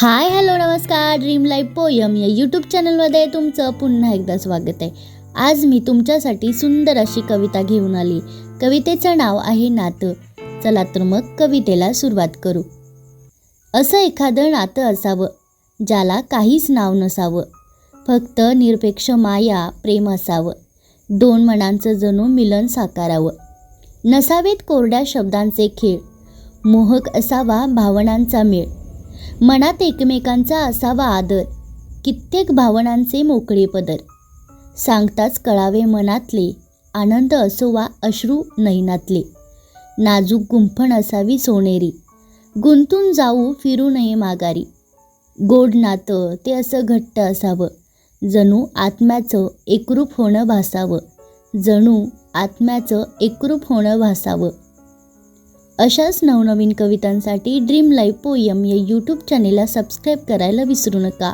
हाय hello नमस्कार. Dream life poem या YouTube चॅनलमध्ये तुमचं पुन्हा एकदा स्वागत आहे. आज मी तुमच्यासाठी सुंदर अशी कविता घेऊन आली. कवितेचं नाव आहे नातं. चला तर मग कवितेला सुरुवात करू. असं एखादं नातं असावं ज्याला काहीच नाव नसावं. फक्त निरपेक्ष माया प्रेम असावं. दोन मनांचं जणू मिलन साकारावं. नसावेत कोरड्या शब्दांचे खेळ. मोहक असावा भावनांचा मेळ. मनात एकमेकांचा असावा आदर कित्येक भावनांचे मोकळे पदर. सांगताच कळावे मनातले आनंद असो वा अश्रू नयनातले. नाजूक गुंफण असावी सोनेरी गुंतून जाऊ फिरू नये माघारी. गोड नातं ते असं घट्ट असावं जणू आत्म्याचं एकरूप होणं भासावं. जणू आत्म्याचं एकरूप होणं भासावं. अशाच नवनवीन कवितांसाठी ड्रीम लाईफ पोयम या यूट्यूब चॅनेलला सबस्क्राईब करायला विसरू नका.